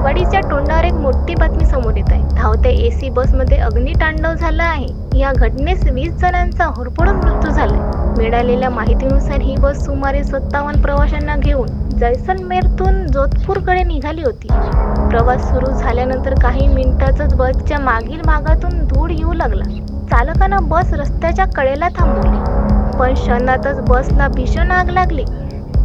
दिवाळीच्या तोंडावर एक मोठी बातमी समोर येत आहे. धावत्या एसी बसमध्ये अग्नितांडव झाला आहे. या घटनेस वीस जणांचा होरपळून मृत्यू झालाय. मिळालेल्या माहितीनुसार ही बस सुमारे सत्तावन्न प्रवाशांना घेऊन जैसलमेरतून जोधपूरकडे निघाली होती. प्रवास सुरू झाल्यानंतर काही मिनिटातच बसच्या मागील भागातून धूळ येऊ लागला. चालकानं बस रस्त्याच्या कडेला थांबवली. पण क्षणातच बसला भीषण आग लागली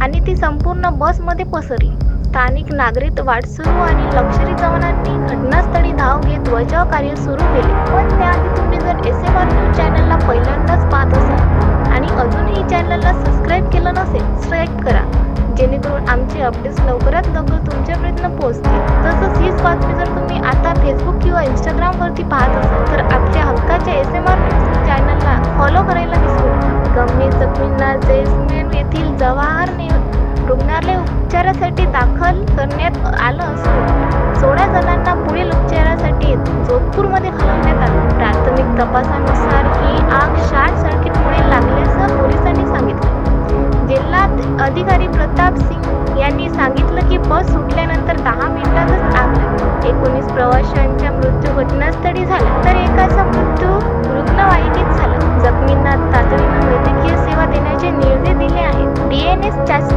आणि ती संपूर्ण बसमध्ये पसरली. स्थानिक नागरिक वाटसरू आणि लष्करी जवानांनी घटनास्थळी धाव घेत बचाव कार्य सुरू केले. पण त्याआधी तुम्ही जर एस एम आर न्यूज चॅनलला पहिल्यांदाच पाहत असाल आणि अजूनही चॅनलला सबस्क्राईब केलं नसेल सबस्क्राईब करा. जेणेकरून आमचे अपडेट्स लवकरात लवकर तुमच्यापर्यंत पोहोचतील. तसंच हीच बातमी जर तुम्ही आता फेसबुक किंवा इंस्टाग्रामवरती पाहत असाल तर आमच्या हक्काच्या एस एम आर न्यूज चॅनलला फॉलो करायला विसरू नका. गंभीर जखमींना जैसमेर येथील जवाहर ने रुग्णालय उपचारासाठी दाखल करण्यात आलं असून सोळा जणांना पुढील उपचारासाठी जोधपूरमध्ये हलवण्यात आलं. प्राथमिक तपासानुसार ही आग शार्ट सर्किटमुळे लागल्याचं पोलिसांनी सांगितलं. जिल्हा अधिकारी प्रताप सिंग यांनी सांगितलं की बस सुटल्यानंतर दहा मिनिटातच आग लागली. एकोणीस प्रवाशांच्या मृत्यू घटनास्थळी झाला तर एकाचा मृत्यू रुग्णवाहिकेत झाला. जखमींना तातडीनं वैद्यकीय सेवा देण्याचे निर्देश दिले आहेत. डीएनएस चाचणी